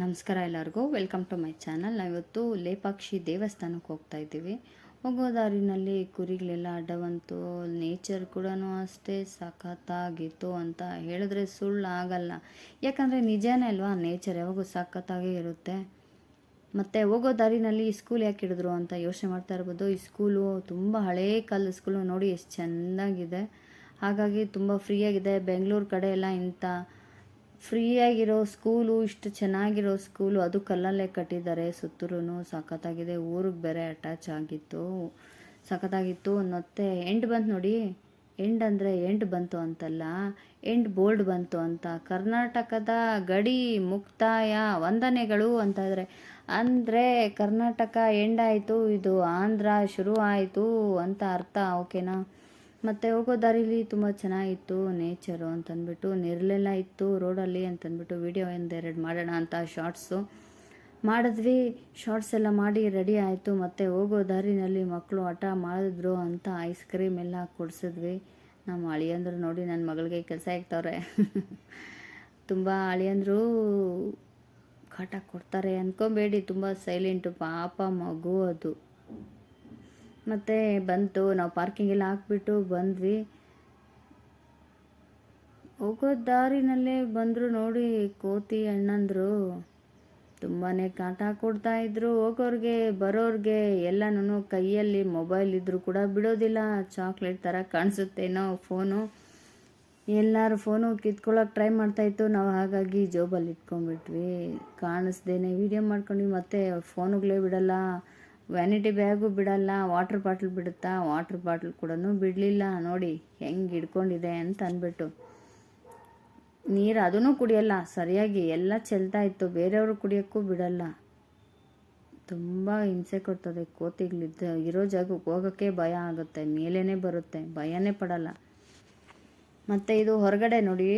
ನಮಸ್ಕಾರ ಎಲ್ಲರಿಗೂ. Welcome to my channel ನಾವಿವತ್ತು ಲೇಪಾಕ್ಷಿ ದೇವಸ್ಥಾನಕ್ಕೆ ಹೋಗ್ತಾ ಇದ್ದೀವಿ. ಹೋಗೋ ದಾರಿನಲ್ಲಿ ಕುರಿಗಳೆಲ್ಲ ಅಡ್ಡವಂತು ನೇಚರ್ ಕೂಡ ಅಷ್ಟೇ ಸಖತ್ತಾಗಿತ್ತು ಅಂತ ಹೇಳಿದ್ರೆ ಸುಳ್ಳು ಆಗಲ್ಲ ಯಾಕಂದರೆ ನಿಜನೇ ಅಲ್ವಾ ನೇಚರ್ ಯಾವಾಗೂ ಸಖತ್ತಾಗೇ ಇರುತ್ತೆ. ಮತ್ತು ಹೋಗೋ ದಾರಿನಲ್ಲಿ ಸ್ಕೂಲ್ ಯಾಕೆ ಹಿಡಿದ್ರು ಅಂತ ಯೋಚನೆ ಮಾಡ್ತಾ ಇರ್ಬೋದು. ಈ ಸ್ಕೂಲು ತುಂಬ ಹಳೇ ಕಾಲದ ಸ್ಕೂಲು ನೋಡಿ ಎಷ್ಟು ಚೆಂದಾಗಿದೆ. ಹಾಗಾಗಿ ತುಂಬ ಫ್ರೀಯಾಗಿದೆ ಬೆಂಗಳೂರು ಕಡೆ ಎಲ್ಲ ಇಂಥ ಫ್ರೀಯಾಗಿರೋ ಸ್ಕೂಲು, ಇಷ್ಟು ಚೆನ್ನಾಗಿರೋ ಸ್ಕೂಲು, ಅದು ಕಲ್ಲಲ್ಲೇ ಕಟ್ಟಿದ್ದಾರೆ. ಸುತ್ತೂರು ಸಖತ್ತಾಗಿದೆ. ಊರಿಗೆ ಬೇರೆ ಅಟ್ಯಾಚ್ ಆಗಿತ್ತು. ಸಖತ್ತಾಗಿತ್ತು ಮತ್ತೆ ಎಂಡ್ ಬಂತು ನೋಡಿ. ಎಂಡ್ ಅಂದರೆ ಎಂಡ್ ಬಂತು ಅಂತಲ್ಲ. ಎಂಡ್ ಬೋರ್ಡ್ ಬಂತು ಅಂತ. ಕರ್ನಾಟಕದ ಗಡಿ ಮುಕ್ತಾಯ ವಂದನೆಗಳು ಅಂತ ಇದ್ದಾರೆ ಅಂದರೆ ಕರ್ನಾಟಕ ಎಂಡ್ ಆಯಿತು, ಇದು ಆಂಧ್ರ ಶುರು ಆಯಿತು ಅಂತ ಅರ್ಥ, ಓಕೆನಾ? ಮತ್ತು ಹೋಗೋ ದಾರಿಲಿ ತುಂಬ ಚೆನ್ನಾಗಿತ್ತು, ನೇಚರು ಅಂತಂದ್ಬಿಟ್ಟು, ನೆರಳೆಲ್ಲ ಇತ್ತು, ರೋಡಲ್ಲಿ ಅಂತಂದ್ಬಿಟ್ಟು ವಿಡಿಯೋ ಒಂದೆರಡು ಮಾಡೋಣ ಅಂತ ಶಾರ್ಟ್ಸು ಮಾಡಿದ್ವಿ. ಶಾರ್ಟ್ಸ್ ಎಲ್ಲ ಮಾಡಿ ರೆಡಿ ಆಯಿತು. ಮತ್ತು ಹೋಗೋ ದಾರಿನಲ್ಲಿ ಮಕ್ಕಳು ಹಠ ಮಾಡಿದ್ರು ಅಂತ ಐಸ್ ಕ್ರೀಮ್ ಎಲ್ಲ ಕೊಡಿಸಿದ್ವಿ. ನಮ್ಮ ಅಳಿಯಂದ್ರು ನೋಡಿ ನನ್ನ ಮಗಳಿಗೆ ಕೆಲಸ ಆಗ್ತವ್ರೆ ತುಂಬ ಅಳಿಯಂದ್ರು ಕಾಟ ಕೊಡ್ತಾರೆ ಅಂದ್ಕೊಬೇಡಿ ತುಂಬ ಸೈಲೆಂಟು ಪಾಪ ಮಗು ಅದು. ಮತ್ತು ಬಂತು, ನಾವು ಪಾರ್ಕಿಂಗೆಲ್ಲ ಹಾಕ್ಬಿಟ್ಟು ಬಂದ್ವಿ. ಹೋಗೋ ದಾರಿನಲ್ಲೇ ಬಂದರು ನೋಡಿ ಕೋತಿ ಅಣ್ಣಂದರು. ತುಂಬಾ ಕಾಟ ಕೊಡ್ತಾ ಇದ್ರು. ಹೋಗೋರಿಗೆ, ಬರೋರಿಗೆ ಎಲ್ಲನೂ ಕೈಯಲ್ಲಿ ಮೊಬೈಲ್ ಇದ್ದರೂ ಕೂಡ ಬಿಡೋದಿಲ್ಲ. ಚಾಕ್ಲೇಟ್ ಥರ ಕಾಣಿಸುತ್ತೇನೋ ಫೋನು ಎಲ್ಲರೂ ಫೋನು ಕಿತ್ಕೊಳ್ಳೋಕೆ ಟ್ರೈ ಮಾಡ್ತಾಯಿತ್ತು ನಾವು ಹಾಗಾಗಿ ಜೋಬಲ್ಲಿ ಇಟ್ಕೊಂಡ್ಬಿಟ್ವಿ. ಕಾಣಿಸ್ದೇನೆ ವೀಡಿಯೋ ಮಾಡ್ಕೊಂಡು ಮತ್ತೆ ಫೋನುಗಳೇ ಬಿಡಲ್ಲ. ವ್ಯಾನಿಟಿ ಬ್ಯಾಗು ಬಿಡಲ್ಲ ವಾಟ್ರ್ ಬಾಟ್ಲ್ ಬಿಡುತ್ತಾ ವಾಟ್ರ್ ಬಾಟ್ಲ್ ಕೂಡ ಬಿಡಲಿಲ್ಲ. ನೋಡಿ, ಹೆಂಗೆ ಹಿಡ್ಕೊಂಡಿದೆ ಅಂತ ಅಂದ್ಬಿಟ್ಟು. ನೀರು ಅದೂ ಕುಡಿಯಲ್ಲ, ಸರಿಯಾಗಿ ಎಲ್ಲ ಚೆಲ್ತಾ ಇತ್ತು ಬೇರೆಯವರು ಕುಡಿಯೋಕ್ಕೂ ಬಿಡಲ್ಲ. ತುಂಬ ಹಿಂಸೆ ಕೊಡ್ತದೆ ಕೋತಿಗಳಿದ್ದ ಇರೋ ಜಾಗಕ್ಕೆ ಹೋಗೋಕ್ಕೆ ಭಯ ಆಗುತ್ತೆ. ಮೇಲೇ ಬರುತ್ತೆ. ಭಯನೇ ಪಡಲ್ಲ. ಮತ್ತು ಇದು ಹೊರಗಡೆ ನೋಡಿ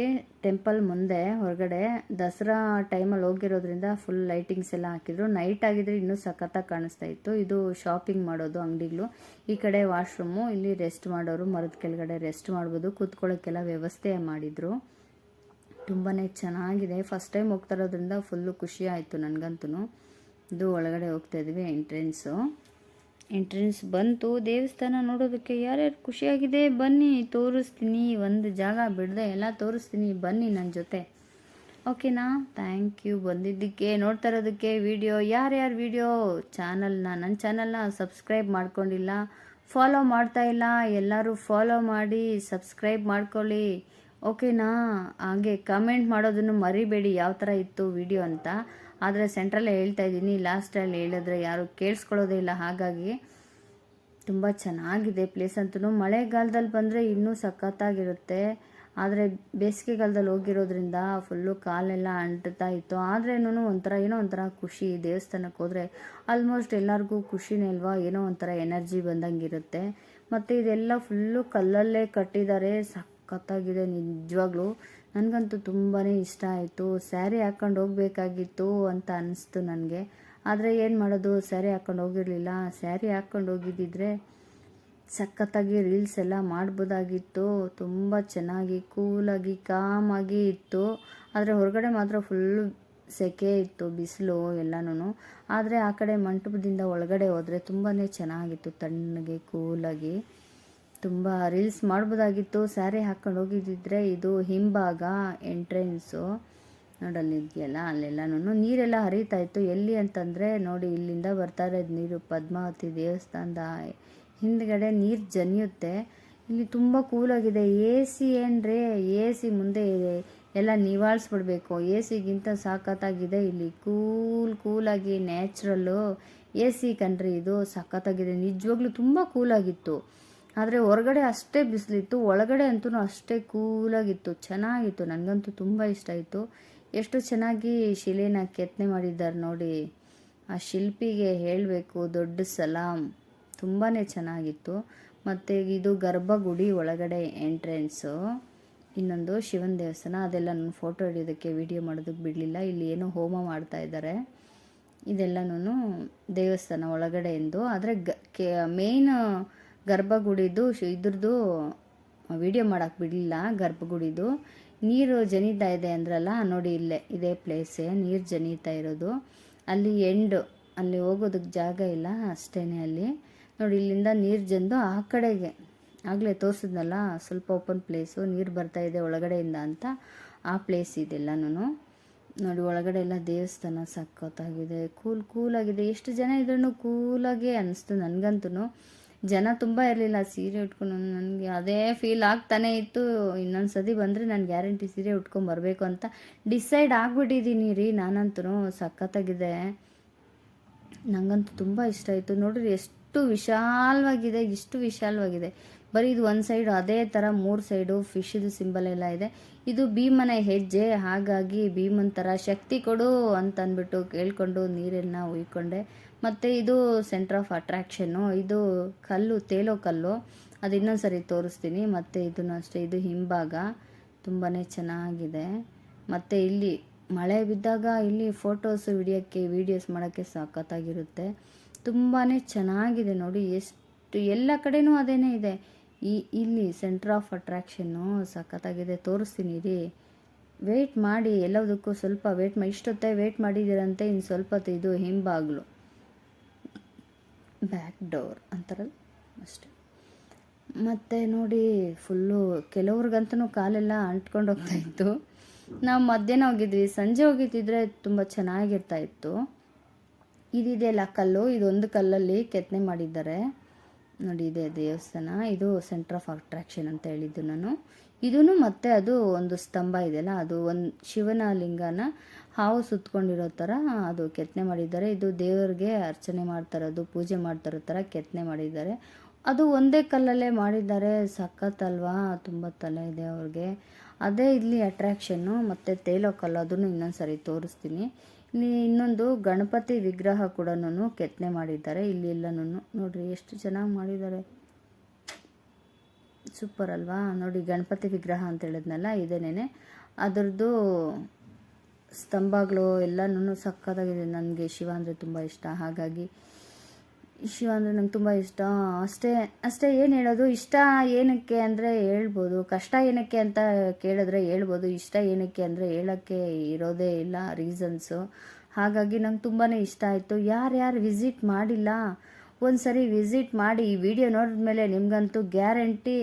ಟೆಂಪಲ್ ಮುಂದೆ, ಹೊರಗಡೆ ದಸರಾ ಟೈಮಲ್ಲಿ ಹೋಗಿರೋದ್ರಿಂದ ಫುಲ್ ಲೈಟಿಂಗ್ಸ್ ಎಲ್ಲ ಹಾಕಿದ್ರು. ನೈಟ್ ಆಗಿದ್ರೆ ಇನ್ನೂ ಸಖತ್ತಾಗಿ ಕಾಣಿಸ್ತಾ ಇತ್ತು. ಇದು ಶಾಪಿಂಗ್ ಮಾಡೋದು ಅಂಗಡಿಗಳು ಈ ಕಡೆ ವಾಶ್ರೂಮು ಇಲ್ಲಿ ರೆಸ್ಟ್ ಮಾಡೋರು, ಮರದ ಕೆಳಗಡೆ ರೆಸ್ಟ್ ಮಾಡ್ಬೋದು. ಕೂತ್ಕೊಳ್ಳೋಕ್ಕೆಲ್ಲ ವ್ಯವಸ್ಥೆ ಮಾಡಿದರು. ತುಂಬಾ ಚೆನ್ನಾಗಿದೆ. ಫಸ್ಟ್ ಟೈಮ್ ಹೋಗ್ತಾ ಇರೋದ್ರಿಂದ ಫುಲ್ಲು ಖುಷಿ ಆಯಿತು ನನಗಂತೂ ಇದು ಒಳಗಡೆ ಹೋಗ್ತಾ ಇದ್ವಿ ಎಂಟ್ರೆನ್ಸು ಎಂಟ್ರೆನ್ಸ್ ಬಂತು, ದೇವಸ್ಥಾನ ನೋಡೋದಕ್ಕೆ ಯಾರ್ಯಾರು ಖುಷಿಯಾಗಿದೆ, ಬನ್ನಿ, ತೋರಿಸ್ತೀನಿ, ಒಂದು ಜಾಗ ಬಿಡದೆ, ಎಲ್ಲ ತೋರಿಸ್ತೀನಿ, ಬನ್ನಿ ನನ್ನ ಜೊತೆ. ಓಕೆನಾ ಥ್ಯಾಂಕ್ ಯು ಬಂದಿದ್ದಕ್ಕೆ, ನೋಡ್ತಾ ಇರೋದಕ್ಕೆ ವೀಡಿಯೋ ಯಾರ್ಯಾರು ವಿಡಿಯೋ ಚಾನಲ್ನ ನನ್ನ ಚಾನಲ್ನ ಸಬ್ಸ್ಕ್ರೈಬ್ ಮಾಡ್ಕೊಂಡಿಲ್ಲ ಫಾಲೋ ಮಾಡ್ತಾ ಇಲ್ಲ, ಎಲ್ಲರೂ ಫಾಲೋ ಮಾಡಿ ಸಬ್ಸ್ಕ್ರೈಬ್ ಮಾಡ್ಕೊಳ್ಳಿ. ಓಕೆನಾ ಹಾಗೆ ಕಮೆಂಟ್ ಮಾಡೋದನ್ನು ಮರಿಬೇಡಿ ಯಾವ ಥರ ಇತ್ತು ವಿಡಿಯೋ ಅಂತ. ಆದರೆ ಸೆಂಟ್ರಲ್ಲೇ ಹೇಳ್ತಾ ಇದ್ದೀನಿ, ಲಾಸ್ಟಲ್ಲಿ ಹೇಳಿದ್ರೆ ಯಾರು ಕೇಳಿಸ್ಕೊಳ್ಳೋದೇ ಇಲ್ಲ. ಹಾಗಾಗಿ ತುಂಬ ಚೆನ್ನಾಗಿದೆ ಪ್ಲೇಸ್ ಅಂತೂ. ಮಳೆಗಾಲದಲ್ಲಿ ಬಂದರೆ ಇನ್ನೂ ಸಖತ್ತಾಗಿರುತ್ತೆ. ಆದರೆ ಬೇಸಿಗೆಗಾಲದಲ್ಲಿ ಹೋಗಿರೋದ್ರಿಂದ ಫುಲ್ಲು ಕಾಲೆಲ್ಲ ಅಂಟುತ್ತಾ ಇತ್ತು. ಆದ್ರೇನು ಒಂಥರ, ಏನೋ ಒಂಥರ ಖುಷಿ ದೇವಸ್ಥಾನಕ್ಕೆ ಹೋದರೆ. ಆಲ್ಮೋಸ್ಟ್ ಎಲ್ಲರಿಗೂ ಖುಷಿನೇ ಅಲ್ವಾ? ಏನೋ ಒಂಥರ ಎನರ್ಜಿ ಬಂದಂಗಿರುತ್ತೆ ಮತ್ತು ಇದೆಲ್ಲ ಫುಲ್ಲು ಕಲ್ಲಲ್ಲೇ ಕಟ್ಟಿದ್ದಾರೆ. ಸಖತ್ತಾಗಿದೆ ನಿಜವಾಗ್ಲೂ. ನನಗಂತೂ ತುಂಬಾ ಇಷ್ಟ ಆಯಿತು. ಸ್ಯಾರಿ ಹಾಕ್ಕೊಂಡು ಹೋಗಬೇಕಾಗಿತ್ತು ಅಂತ ಅನಿಸ್ತು ನನಗೆ. ಆದರೆ ಏನು ಮಾಡೋದು? ಸ್ಯಾರಿ ಹಾಕ್ಕೊಂಡು ಹೋಗಿರಲಿಲ್ಲ. ಸ್ಯಾರಿ ಹಾಕ್ಕೊಂಡು ಹೋಗಿದ್ದಿದ್ರೆ ಸಖತ್ತಾಗಿ ರೀಲ್ಸ್ ಎಲ್ಲ ಮಾಡ್ಬೋದಾಗಿತ್ತು. ತುಂಬ ಚೆನ್ನಾಗಿ, ಕೂಲಾಗಿ, ಕಾಮಾಗಿ ಇತ್ತು. ಆದರೆ ಹೊರಗಡೆ ಮಾತ್ರ ಫುಲ್ಲು ಸೆಕೆ ಇತ್ತು, ಬಿಸಿಲು ಎಲ್ಲನೂ ಆದರೆ ಆ ಕಡೆ ಮಂಟಪದಿಂದ ಒಳಗಡೆ ಹೋದರೆ ತುಂಬಾ ಚೆನ್ನಾಗಿತ್ತು, ತಣ್ಣಗೆ, ಕೂಲಾಗಿ. ತುಂಬ ರೀಲ್ಸ್ ಮಾಡ್ಬೋದಾಗಿತ್ತು. ಸ್ಯಾರಿ ಹಾಕ್ಕೊಂಡು ಹೋಗಿದ್ದಿದ್ರೆ ಇದು ಹಿಂಭಾಗ, ಎಂಟ್ರೆನ್ಸು. ನೋಡಲ್ಲಿದೆಯಲ್ಲ ಅಲ್ಲೆಲ್ಲನೂ ನೀರೆಲ್ಲ ಹರಿತಾ ಇತ್ತು. ಎಲ್ಲಿ ಅಂತಂದರೆ ನೋಡಿ, ಇಲ್ಲಿಂದ ಬರ್ತಾ ಇರೋದು ನೀರು ಪದ್ಮಾವತಿ ದೇವಸ್ಥಾನದ ಹಿಂದ್ಗಡೆ ನೀರು ಜನಿಯುತ್ತೆ. ಇಲ್ಲಿ ತುಂಬ ಕೂಲಾಗಿದೆ. ಎ ಸಿ ಏನ್ರಿ, ಎ ಸಿ ಮುಂದೆ ಎಲ್ಲ ನಿವಾಳಿಸ್ಬಿಡ್ಬೇಕು. ಎ ಸಿಗಿಂತ ಸಾಕತ್ತಾಗಿದೆ ಇಲ್ಲಿ. ಕೂಲ್, ಕೂಲಾಗಿ, ನ್ಯಾಚುರಲ್ಲು. ಎ ಸಿ ಕಣ್ರಿ ಇದು ಸಖತ್ತಾಗಿದೆ ನಿಜವಾಗ್ಲೂ ತುಂಬ ಕೂಲಾಗಿತ್ತು. ಆದರೆ ಹೊರಗಡೆ ಅಷ್ಟೇ ಬಿಸಿಲಿತ್ತು, ಒಳಗಡೆ ಅಂತೂ ಅಷ್ಟೇ ಕೂಲಾಗಿತ್ತು, ಚೆನ್ನಾಗಿತ್ತು, ನನಗಂತೂ ತುಂಬ ಇಷ್ಟ ಆಯಿತು. ಎಷ್ಟು ಚೆನ್ನಾಗಿ ಶಿಲೆನ ಕೆತ್ತನೆ ಮಾಡಿದ್ದಾರೆ ನೋಡಿ. ಆ ಶಿಲ್ಪಿಗೆ ಹೇಳಬೇಕು, ದೊಡ್ಡ ಸಲಾಂ. ತುಂಬಾ ಚೆನ್ನಾಗಿತ್ತು. ಮತ್ತು ಇದು ಗರ್ಭಗುಡಿ ಒಳಗಡೆ ಎಂಟ್ರೆನ್ಸು. ಇನ್ನೊಂದು ಶಿವನ ದೇವಸ್ಥಾನ, ಅದೆಲ್ಲ ನಾನು ಫೋಟೋ ಹಿಡಿಯೋದಕ್ಕೆ ವಿಡಿಯೋ ಮಾಡೋದಕ್ಕೆ ಬಿಡಲಿಲ್ಲ. ಇಲ್ಲಿ ಏನೋ ಹೋಮ ಮಾಡ್ತಾ ಇದ್ದಾರೆ. ಇದೆಲ್ಲನೂ ದೇವಸ್ಥಾನ ಒಳಗಡೆ ಎಂದು. ಆದರೆ ಗ ಕೆ ಮೇಯ್ನ್ ಗರ್ಭಗುಡಿದು ಇದ್ರದ್ದು ವಿಡಿಯೋ ಮಾಡೋಕ್ಕೆ ಬಿಡಲಿಲ್ಲ, ಗರ್ಭಗುಡಿದು. ನೀರು ಜನಿತಾ ಇದೆ ಅಂದ್ರಲ್ಲ, ನೋಡಿ ಇಲ್ಲೇ, ಇದೇ ಪ್ಲೇಸೇ ನೀರು ಜನಿತಾ ಇರೋದು. ಅಲ್ಲಿ ಎಂಡು ಅಲ್ಲಿ ಹೋಗೋದಕ್ಕೆ ಜಾಗ ಇಲ್ಲ ಅಷ್ಟೇ ಅಲ್ಲಿ. ನೋಡಿ, ಇಲ್ಲಿಂದ ನೀರು ಜಂದು ಆ ಕಡೆಗೆ. ಆಗಲೇ ತೋರಿಸಿದ್ನಲ್ಲ, ಸ್ವಲ್ಪ ಓಪನ್ ಪ್ಲೇಸು ನೀರು ಬರ್ತಾ ಇದೆ ಒಳಗಡೆಯಿಂದ ಅಂತ. ಆ ಪ್ಲೇಸ್ ಇದೆಲ್ಲನೂ ನೋಡಿ, ಒಳಗಡೆ ಎಲ್ಲ ದೇವಸ್ಥಾನ ಸಖತ್ತಾಗಿದೆ, ಕೂಲ್, ಕೂಲಾಗಿದೆ. ಎಷ್ಟು ಜನ ಇದ್ರೂ ಕೂಲಾಗೆ ಅನ್ನಿಸ್ತು ನನಗಂತೂ ಜನ ತುಂಬ ಇರಲಿಲ್ಲ, ಸೀರೆ ಉಟ್ಕೊಂಡು ನನಗೆ ಅದೇ ಫೀಲ್ ಆಗ್ತಾನೆ ಇತ್ತು. ಇನ್ನೊಂದು ಸತಿ ಬಂದರೆ ನಾನು ಗ್ಯಾರಂಟಿ ಸೀರೆ ಉಟ್ಕೊಂಡು ಬರಬೇಕು ಅಂತ ಡಿಸೈಡ್ ಆಗಿಬಿಟ್ಟಿದ್ದೀನಿ ರೀ ನಾನಂತೂ, ಸಖತ್ತಾಗಿದೆ. ನನಗಂತೂ ತುಂಬ ಇಷ್ಟ ಆಯಿತು. ನೋಡಿರಿ ಎಷ್ಟು ವಿಶಾಲವಾಗಿದೆ, ಇಷ್ಟು ವಿಶಾಲವಾಗಿದೆ. ಬರೀ ಇದು ಒಂದು ಸೈಡ್ ಅದೇ ಥರ ಮೂರು ಸೈಡು ಫಿಶಿದು ಸಿಂಬಲ್ ಎಲ್ಲ ಇದೆ. ಇದು ಭೀಮನ ಹೆಜ್ಜೆ, ಹಾಗಾಗಿ ಭೀಮನ್ ಥರ ಶಕ್ತಿ ಕೊಡು ಅಂತ ಅಂದ್ಬಿಟ್ಟು ಕೇಳ್ಕೊಂಡು ನೀರನ್ನು ಉಯ್ಕೊಂಡೆ. ಮತ್ತು ಇದು ಸೆಂಟ್ರ್ ಆಫ್ ಅಟ್ರ್ಯಾಕ್ಷನ್ನು ಇದು ಕಲ್ಲು, ತೇಲೋ ಕಲ್ಲು. ಅದು ಇನ್ನೊಂದು ಸರಿ ತೋರಿಸ್ತೀನಿ. ಮತ್ತು ಇದನ್ನು ಅಷ್ಟೇ, ಇದು ಹಿಂಭಾಗ. ತುಂಬಾ ಚೆನ್ನಾಗಿದೆ. ಮತ್ತು ಇಲ್ಲಿ ಮಳೆ ಬಿದ್ದಾಗ ಇಲ್ಲಿ ಫೋಟೋಸ್ ಹಿಡಿಯೋಕ್ಕೆ ವೀಡಿಯೋಸ್ ಮಾಡೋಕ್ಕೆ ಸಾಕತ್ತಾಗಿರುತ್ತೆ ತುಂಬಾ ಚೆನ್ನಾಗಿದೆ ನೋಡಿ. ಎಷ್ಟು, ಎಲ್ಲ ಕಡೆನೂ ಅದೇನೇ ಇದೆ. ಈ, ಇಲ್ಲಿ ಸೆಂಟ್ರ್ ಆಫ್ ಅಟ್ರ್ಯಾಕ್ಷನ್ನು ಸಖತ್ತಾಗಿದೆ. ತೋರಿಸ್ತೀನಿ ರೀ ವೆಯ್ಟ್ ಮಾಡಿ, ಎಲ್ಲದಕ್ಕೂ ಸ್ವಲ್ಪ ವೆಯ್ಟ್ ಮಾ, ಇಷ್ಟೊತ್ತೆ ವೆಯ್ಟ್ ಮಾಡಿದ್ದೀರಂತೆ ಇನ್ನು ಸ್ವಲ್ಪ ಇದು ಹಿಂಬಾಗ್ಲು ಬ್ಯಾಕ್ ಡೋರ್ ಅಂತಾರಲ್ಲ? ಅಷ್ಟೆ. ಮತ್ತು ನೋಡಿ ಫುಲ್ಲು ಕೆಲವ್ರಿಗಂತೂ ಕಾಲೆಲ್ಲ ಅಂಟ್ಕೊಂಡು ಹೋಗ್ತಾ ಇತ್ತು. ನಾವು ಮಧ್ಯಾಹ್ನ ಹೋಗಿದ್ವಿ. ಸಂಜೆ ಹೋಗಿದ್ದಿದ್ರೆ ತುಂಬ ಚೆನ್ನಾಗಿರ್ತಾ ಇತ್ತು. ಇದಿದೆಯಲ್ಲ ಕಲ್ಲು. ಇದೊಂದು ಕಲ್ಲಲ್ಲಿ ಕೆತ್ತನೆ ಮಾಡಿದ್ದಾರೆ. ನೋಡಿ ಇದೆ ದೇವಸ್ಥಾನ. ಇದು ಸೆಂಟರ್ ಆಫ್ ಅಟ್ರಾಕ್ಷನ್ ಅಂತ ಹೇಳಿದ್ದು ನಾನು. ಇದೂ ಮತ್ತೆ ಅದು ಒಂದು ಸ್ತಂಭ ಇದೆಯಲ್ಲ? ಅದು ಒಂದು ಶಿವನ ಲಿಂಗನ ಹಾವು ಸುತ್ತಕೊಂಡಿರೋ ಥರ ಅದು ಕೆತ್ತನೆ ಮಾಡಿದ್ದಾರೆ. ಇದು ದೇವರಿಗೆ ಅರ್ಚನೆ ಮಾಡ್ತಾರದು ಪೂಜೆ ಮಾಡ್ತಾರೋ ಥರ ಕೆತ್ತನೆ ಮಾಡಿದ್ದಾರೆ. ಅದು ಒಂದೇ ಕಲ್ಲಲ್ಲೇ ಮಾಡಿದ್ದಾರೆ. ಸಖತ್ತಲ್ವಾ ತುಂಬ ತಲೆ ಇದೆ ಅವ್ರಿಗೆ. ಅದೇ ಇಲ್ಲಿ ಅಟ್ರ್ಯಾಕ್ಷನ್ನು ಮತ್ತು ತೇಲೋ ಕಲ್ಲು ಅದನ್ನು ಇನ್ನೊಂದು ಸರಿ ತೋರಿಸ್ತೀನಿ. ಇಲ್ಲಿ ಇನ್ನೊಂದು ಗಣಪತಿ ವಿಗ್ರಹ ಕೂಡ ಕೆತ್ತನೆ ಮಾಡಿದ್ದಾರೆ. ಇಲ್ಲಿ ಎಲ್ಲನೂ ನೋಡಿರಿ, ಎಷ್ಟು ಚೆನ್ನಾಗಿ ಮಾಡಿದ್ದಾರೆ. ಸೂಪರ್ ಅಲ್ವಾ? ನೋಡಿ, ಗಣಪತಿ ವಿಗ್ರಹ ಅಂತ ಹೇಳಿದ್ನಲ್ಲ, ಇದೇನೇನೆ. ಅದರದ್ದು ಸ್ತಂಭಗಳು ಎಲ್ಲನೂ ಸಕ್ಕತ್ತಾಗಿದೆ. ನನಗೆ ಶಿವ ಅಂದರೆ ತುಂಬ ಇಷ್ಟ. ಹಾಗಾಗಿ ಶಿವ ಅಂದರೆ ನಂಗೆ ತುಂಬ ಇಷ್ಟ. ಅಷ್ಟೇ ಅಷ್ಟೇ ಏನು ಹೇಳೋದು? ಇಷ್ಟ ಏನಕ್ಕೆ ಅಂದರೆ ಹೇಳ್ಬೋದು. ಕಷ್ಟ ಏನಕ್ಕೆ ಅಂತ ಕೇಳಿದ್ರೆ ಹೇಳ್ಬೋದು. ಇಷ್ಟ ಏನಕ್ಕೆ ಅಂದರೆ ಹೇಳೋಕ್ಕೆ ಇರೋದೇ ಇಲ್ಲ ರೀಸನ್ಸು ಹಾಗಾಗಿ ನಂಗೆ ತುಂಬಾ ಇಷ್ಟ ಆಯಿತು. ಯಾರ್ಯಾರು ವಿಸಿಟ್ ಮಾಡಿಲ್ಲ ಒಂದು ಸರಿ ವಿಸಿಟ್ ಮಾಡಿ ಈ ವಿಡಿಯೋ ನೋಡಿದ್ಮೇಲೆ ನಿಮಗಂತೂ ಗ್ಯಾರಂಟಿ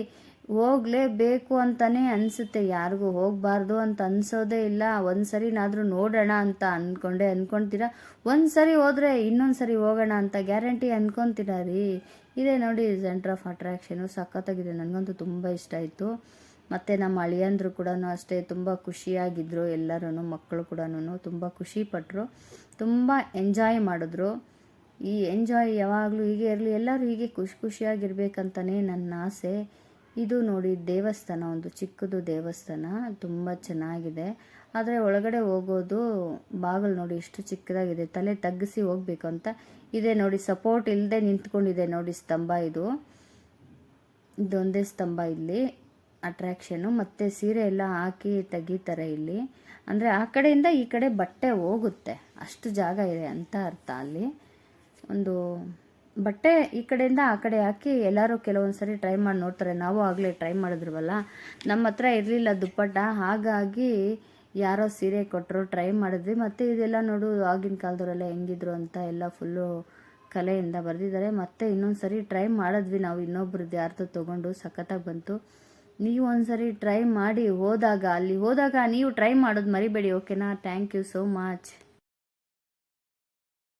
ಹೋಗಲೇಬೇಕು ಅಂತಲೇ ಅನಿಸುತ್ತೆ. ಯಾರಿಗೂ ಹೋಗಬಾರ್ದು ಅಂತ ಅನಿಸೋದೇ ಇಲ್ಲ. ಒಂದು ಸರಿನಾದರೂ ನೋಡೋಣ ಅಂತ ಅಂದ್ಕೊಂಡೆ ಅಂದ್ಕೊಳ್ತೀರಾ ಒಂದ್ಸರಿ ಹೋದರೆ ಇನ್ನೊಂದು ಹೋಗೋಣ ಅಂತ ಗ್ಯಾರಂಟಿ ಅಂದ್ಕೊತೀರಾ ರೀ ಇದೇ ನೋಡಿ ಸೆಂಟ್ರ್ ಆಫ್ ಅಟ್ರಾಕ್ಷನು ಸಖತ್ತಾಗಿದೆ. ನನಗಂತೂ ತುಂಬ ಇಷ್ಟ ಆಯಿತು. ಮತ್ತು ನಮ್ಮ ಅಳಿಯಂದರು ಕೂಡ ಅಷ್ಟೇ ತುಂಬ ಖುಷಿಯಾಗಿದ್ದರು ಎಲ್ಲರೂ ಮಕ್ಕಳು ಕೂಡ ತುಂಬ ಖುಷಿಪಟ್ಟರು ತುಂಬ ಎಂಜಾಯ್ ಮಾಡಿದ್ರು. ಈ ಎಂಜಾಯ್ ಯಾವಾಗಲೂ ಹೀಗೆ ಇರಲಿ, ಎಲ್ಲರೂ ಹೀಗೆ ಖುಷಿ ಖುಷಿಯಾಗಿರ್ಬೇಕಂತಲೇ ನನ್ನ ಆಸೆ. ಇದು ನೋಡಿ ದೇವಸ್ಥಾನ, ಒಂದು ಚಿಕ್ಕದು ದೇವಸ್ಥಾನ, ತುಂಬ ಚೆನ್ನಾಗಿದೆ. ಆದರೆ ಒಳಗಡೆ ಹೋಗೋದು ಬಾಗಿಲು ನೋಡಿ ಎಷ್ಟು ಚಿಕ್ಕದಾಗಿದೆ. ತಲೆ ತಗ್ಗಿಸಿ ಹೋಗಬೇಕು ಅಂತ ಇದೆ ನೋಡಿ ಸಪೋರ್ಟ್ ಇಲ್ಲದೆ ನಿಂತ್ಕೊಂಡಿದೆ ನೋಡಿ ಸ್ತಂಭ ಇದು. ಇದೊಂದೇ ಸ್ತಂಭ ಇಲ್ಲಿ ಅಟ್ರ್ಯಾಕ್ಷನು ಮತ್ತು ಸೀರೆ ಎಲ್ಲ ಹಾಕಿ ತೆಗಿತಾರೆ ಇಲ್ಲಿ. ಅಂದರೆ ಆ ಕಡೆಯಿಂದ ಈ ಕಡೆ ಬಟ್ಟೆ ಹೋಗುತ್ತೆ. ಅಷ್ಟು ಜಾಗ ಇದೆ ಅಂತ ಅರ್ಥ ಅಲ್ಲಿ. ಒಂದು ಬಟ್ಟೆ ಈ ಕಡೆಯಿಂದ ಆ ಕಡೆ ಹಾಕಿ ಎಲ್ಲರೂ ಕೆಲವೊಂದು ಸರಿ ಟ್ರೈ ಮಾಡಿ ನೋಡ್ತಾರೆ. ನಾವು ಆಗಲೇ ಟ್ರೈ ಮಾಡಿದ್ರವಲ್ಲ, ನಮ್ಮ ಹತ್ರ ಇರಲಿಲ್ಲ ದುಪ್ಪಟ್ಟ. ಹಾಗಾಗಿ ಯಾರೋ ಸೀರೆ ಕೊಟ್ಟರು ಟ್ರೈ ಮಾಡಿದ್ವಿ. ಮತ್ತು ಇದೆಲ್ಲ ನೋಡು, ಆಗಿನ ಕಾಲದವರೆಲ್ಲ ಹೆಂಗಿದ್ರು ಅಂತ ಎಲ್ಲ ಫುಲ್ಲು ಕಲೆಯಿಂದ ಬರೆದಿದ್ದಾರೆ. ಮತ್ತೆ ಇನ್ನೊಂದು ಸರಿ ಟ್ರೈ ಮಾಡಿದ್ವಿ ನಾವು. ಇನ್ನೊಬ್ರದ್ದು ಯಾರ್ದು ತೊಗೊಂಡು ಸಖತ್ತಾಗಿ ಬಂತು. ನೀವು ಒಂದ್ಸರಿ ಟ್ರೈ ಮಾಡಿ ಹೋದಾಗ, ಅಲ್ಲಿ ಹೋದಾಗ ನೀವು ಟ್ರೈ ಮಾಡೋದು ಮರಿಬೇಡಿ ಓಕೆನಾ ಥ್ಯಾಂಕ್ ಯು ಸೋ ಮಚ್